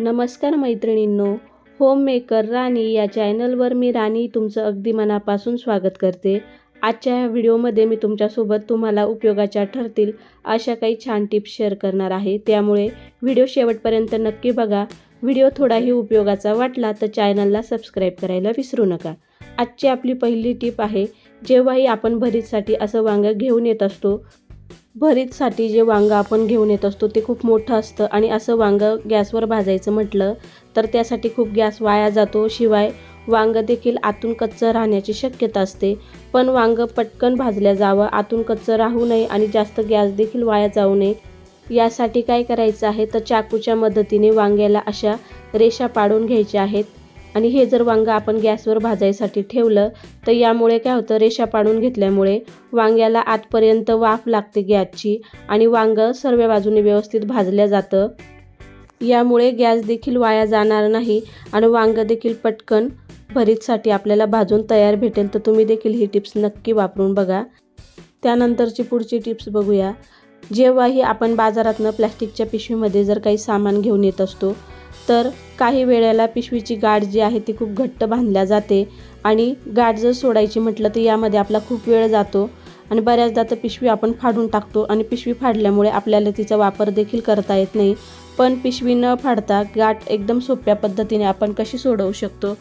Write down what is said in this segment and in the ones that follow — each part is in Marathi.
नमस्कार मैत्रिणींनो होम मेकर राणी या चॅनलवर मी राणी तुमचं अगदी मनापासून स्वागत करते. आजच्या या व्हिडिओमध्ये मी तुमच्यासोबत तुम्हाला उपयोगाच्या ठरतील अशा काही छान टिप्स शेअर करणार आहे. त्यामुळे व्हिडिओ शेवटपर्यंत नक्की बघा. व्हिडिओ थोडाही उपयोगाचा वाटला तर चॅनलला सबस्क्राईब करायला विसरू नका. आजची आपली पहिली टीप आहे जेव्हाही आपण भरीतसाठी असं वांगं घेऊन येत असतो भरीतसाठी जे वांगं आपण घेऊन येत असतो ते खूप मोठं असतं आणि असं वांगं गॅसवर भाजायचं म्हटलं तर त्यासाठी खूप गॅस वाया जातो. शिवाय वांगं देखील आतून कच्चं राहण्याची शक्यता असते. पण वांगं पटकन भाजल्या जावं आतून कच्चं राहू नये आणि जास्त गॅस देखील वाया जाऊ नये. यासाठी काय करायचं आहे? तर चाकूच्या मदतीने वांग्याला अशा रेषा पाडून घ्यायच्या आहेत. आणि हे जर वांगं आपण गॅसवर भाजायसाठी ठेवलं तर यामुळे काय होतं रेषा पाडून घेतल्यामुळे वांग्याला आतपर्यंत वाफ लागते गॅसची आणि वांगं सर्व बाजूने व्यवस्थित भाजल्या जातं. यामुळे गॅस देखील वाया जाणार नाही आणि वांगं देखील पटकन भरीतसाठी आपल्याला भाजून तयार भेटेल तर तुम्ही देखील ही टिप्स नक्की वापरून बघा. त्यानंतरची पुढची टिप्स बघूया. जेव्हाही आपण बाजारातनं प्लॅस्टिकच्या पिशवीमध्ये जर काही सामान घेऊन येत असतो तर काही वेळेला पिशवीची गाठ जी आहे ती खूप घट्ट बांधल्या जाते आणि गाठ जर सोडायची म्हटलं तर यामध्ये आपला खूप वेळ जातो आणि बऱ्याचदा तर पिशवी आपण फाडून टाकतो आणि पिशवी फाडल्यामुळे आपल्याला तिचा वापर देखील करता येत नाही. पण पिशवी न फाडता गाठ एकदम सोप्या पद्धतीने आपण कशी सोडवू शकतो?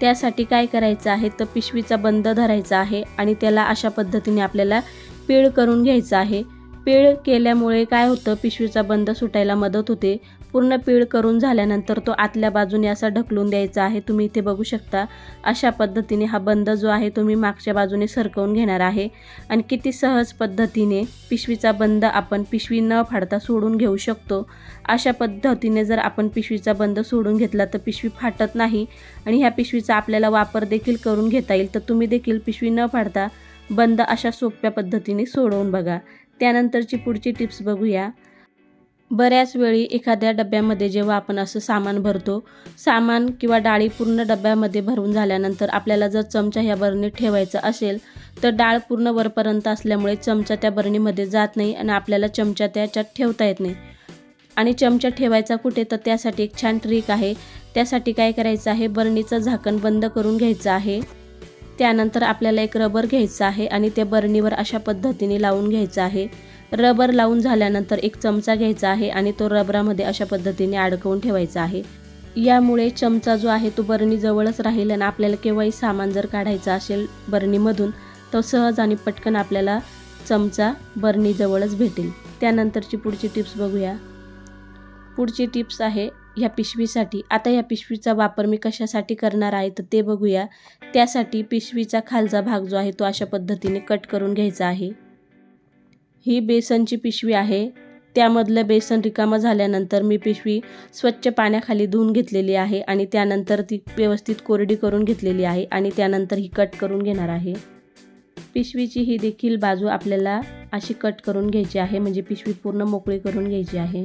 त्यासाठी काय करायचं आहे? तर पिशवीचा बंद धरायचा आहे आणि त्याला अशा पद्धतीने आपल्याला पीळ करून घ्यायचं आहे. पीळ केल्यामुळे काय होतं पिशवीचा बंद सुटायला मदत होते. पूर्ण पीळ करून झाल्यानंतर तो आतल्या बाजूने असा ढकलून द्यायचा आहे तुम्ही इथे बघू शकता. अशा पद्धतीने हा बंद जो आहे तो मी मागच्या बाजूने सरकवून घेणार आहे. आणि किती सहज पद्धतीने पिशवीचा बंद आपण पिशवी न फाडता सोडून घेऊ शकतो. अशा पद्धतीने जर आपण पिशवीचा बंद सोडून घेतला तर पिशवी फाटत नाही आणि ह्या पिशवीचा आपल्याला वापर देखील करून घेता येईल तर तुम्ही देखील पिशवी न फाडता बंद अशा सोप्या पद्धतीने सोडवून बघा. त्यानंतरची पुढची टिप्स बघूया. बऱ्याच वेळी एखाद्या डब्यामध्ये जेव्हा आपण असं सामान भरतो सामान किंवा डाळी पूर्ण डब्यामध्ये भरून झाल्यानंतर आपल्याला जर चमचा ह्या बरणीत ठेवायचा असेल तर डाळ पूर्ण वरपर्यंत असल्यामुळे चमचा त्या बरणीमध्ये जात नाही आणि आपल्याला चमचा त्याच्यात ठेवता येत नाही. आणि चमचा ठेवायचा कुठे तर त्यासाठी एक छान ट्रिक आहे. त्यासाठी काय करायचं आहे? बरणीचं झाकण बंद करून घ्यायचं आहे. त्यानंतर आपल्याला एक रबर घ्यायचं आहे आणि ते बरणीवर अशा पद्धतीने लावून घ्यायचं आहे. रबर लावून झाल्यानंतर एक चमचा घ्यायचा आहे आणि तो रबरामध्ये अशा पद्धतीने अडकवून ठेवायचा आहे. यामुळे चमचा जो आहे तो बरणीजवळच राहील आणि आपल्याला केव्हाही सामान जर काढायचं असेल बरणीमधून तो सहज आणि पटकन आपल्याला चमचा बरणीजवळच भेटेल. त्यानंतरची पुढची टिप्स बघूया. पुढची टिप्स आहे ह्या पिशवीसाठी. आता या पिशवीचा वापर मी कशासाठी करणार आहे तर ते बघूया. त्यासाठी पिशवीचा खालचा भाग जो आहे तो अशा पद्धतीने कट करून घ्यायचा आहे. ही बेसनची पिशवी आहे. त्यामधलं बेसन रिकामं झाल्यानंतर मी पिशवी स्वच्छ पाण्याखाली धुवून घेतलेली आहे आणि त्यानंतर ती व्यवस्थित कोरडी करून घेतलेली आहे आणि त्यानंतर ही कट करून घेणार आहे. पिशवीची ही देखील बाजू आपल्याला अशी कट करून घ्यायची आहे म्हणजे पिशवी पूर्ण मोकळी करून घ्यायची आहे.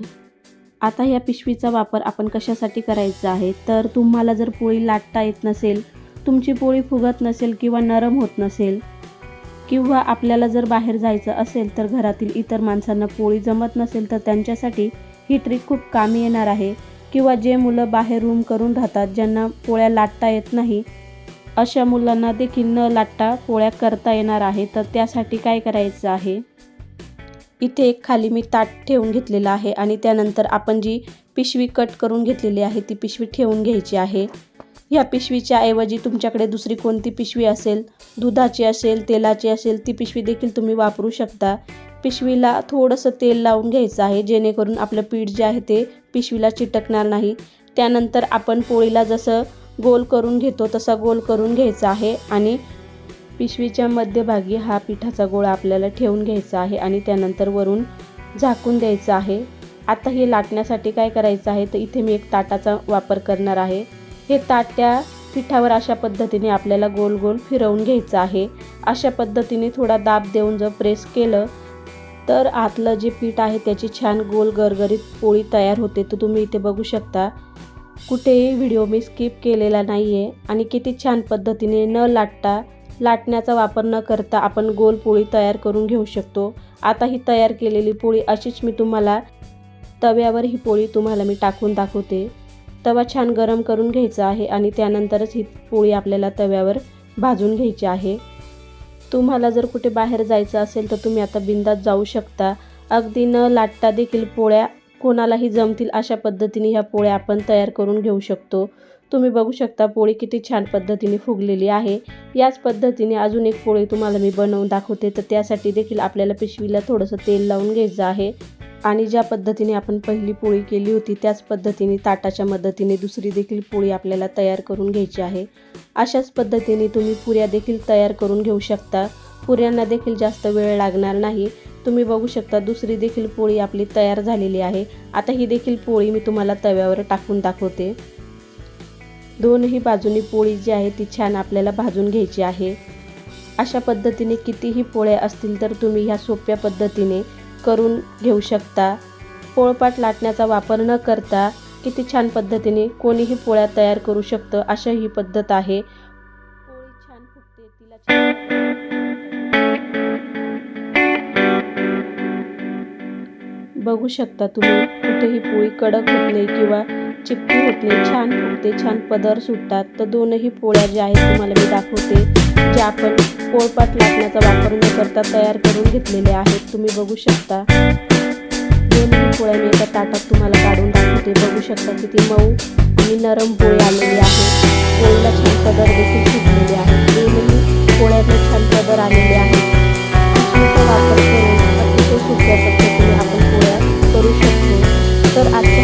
आता या पिशवीचा वापर आपण कशासाठी करायचा आहे? तर तुम्हाला जर पोळी लाटता येत नसेल तुमची पोळी फुगत नसेल किंवा नरम होत नसेल किंवा आपल्याला जर बाहेर जायचं असेल तर घरातील इतर माणसांना पोळी जमत नसेल तर त्यांच्यासाठी ही ट्रिक खूप कामी येणार आहे. किंवा जे मुलं बाहेर रूम करून राहतात ज्यांना पोळ्या लाटता येत नाही अशा मुलांना देखील न लाटता पोळ्या करता येणार आहे. तर त्यासाठी काय करायचं आहे? इथे एक खाली मी ताट ठेवून घेतलेलं आहे आणि त्यानंतर आपण जी पिशवी कट करून घेतलेली आहे ती पिशवी ठेवून घ्यायची आहे. ह्या पिशवीच्या ऐवजी तुमच्याकडे दुसरी कोणती पिशवी असेल दुधाची असेल तेलाची असेल ती पिशवी देखील तुम्ही वापरू शकता. पिशवीला थोडंसं तेल लावून घ्यायचं आहे जेणेकरून आपलं पीठ जे आहे ते पिशवीला चिटकणार नाही. त्यानंतर आपण पोळीला जसं गोल करून घेतो तसा गोल करून घ्यायचा आहे आणि पिशवीच्या मध्यभागी हा पिठाचा गोळा आपल्याला ठेवून घ्यायचा आहे आणि त्यानंतर वरून झाकून द्यायचं आहे. आता हे लाटण्यासाठी काय करायचं आहे? तर इथे मी एक ताटाचा वापर करणार आहे. हे ताट त्या पिठावर अशा पद्धतीने आपल्याला गोल गोल फिरवून घ्यायचं आहे. अशा पद्धतीने थोडा दाब देऊन जर प्रेस केलं तर आतलं जे पीठ आहे त्याची छान गोल गरगरीत पोळी तयार होते. तर तुम्ही इथे बघू शकता कुठेही व्हिडिओ मी स्किप केलेला नाही आहे आणि किती छान पद्धतीने न लाटता लाटण्याचा वापर न करता आपण गोल पोळी तयार करून घेऊ शकतो. आता ही तयार केलेली पोळी अशीच मी तुम्हाला तव्यावर ही पोळी तुम्हाला मी टाकून दाखवते. तवा छान गरम करून घ्यायचा आहे आणि त्यानंतरच ही पोळी आपल्याला तव्यावर भाजून घ्यायची आहे. तुम्हाला जर कुठे बाहेर जायचं असेल तर तुम्ही आता बिंदात जाऊ शकता. अगदी न लाटता देखील पोळ्या कोणालाही जमतील अशा पद्धतीने ह्या पोळ्या आपण तयार करून घेऊ शकतो. तुम्ही बघू शकता पोळी किती छान पद्धतीने फुगलेली आहे. याच पद्धतीने अजून एक पोळी तुम्हाला मी बनवून दाखवते. तर त्यासाठी देखील आपल्याला पिशवीला थोडंसं तेल लावून घ्यायचं आहे. आणि ज्या पद्धतीने आपण पहिली पोळी केली होती त्याच पद्धतीने ताटाच्या मदतीने दुसरी देखील पोळी आपल्याला तयार करून घ्यायची आहे. अशाच पद्धतीने तुम्ही पुऱ्या देखील तयार करून घेऊ शकता. पुऱ्यांना देखील जास्त वेळ लागणार नाही. तुम्ही बघू शकता दुसरी देखील पोळी आपली तयार झालेली आहे. आता ही देखील पोळी मी तुम्हाला तव्यावर टाकून दाखवते. दोनही बाजूनी पोळी जी आहे ती छान आपल्याला भाजून घ्यायची आहे. अशा पद्धतीने कितीही पोळ्या असतील तर तुम्ही ह्या सोप्या पद्धतीने करून घेऊ शकता. पोळपाट लाटण्याचा वापर न करता किती छान पद्धतीने कोणीही पोळ्या तयार करू शकतं अशा ही पद्धत आहे. पोळी छान फुटते तिला बघू शकता तुम्ही कुठेही पोळी कडक होत नाही किंवा चिपकी होत नाही छान फुटते छान पदर सुटतात. तर दोनही पोळ्या ज्या आहेत तुम्हाला मी दाखवते ज्या आपण पोळपाट लाटण्याचा वापर न करता तयार करून घेतलेले आहेत. तुम्ही बघू शकता. दोनही पोळ्या मी एका ताटात तुम्हाला काढून दाखवते. बघू शकता किती मऊ आणि नरम पोळी आलेली आहे. पोळीला छान पदर देखील सुटलेले आहे दोनही पोळ्याचे छान पदर आलेले आहे वापर करून अतिशय आपण पोळ्या करू शकतो. तर आजच्या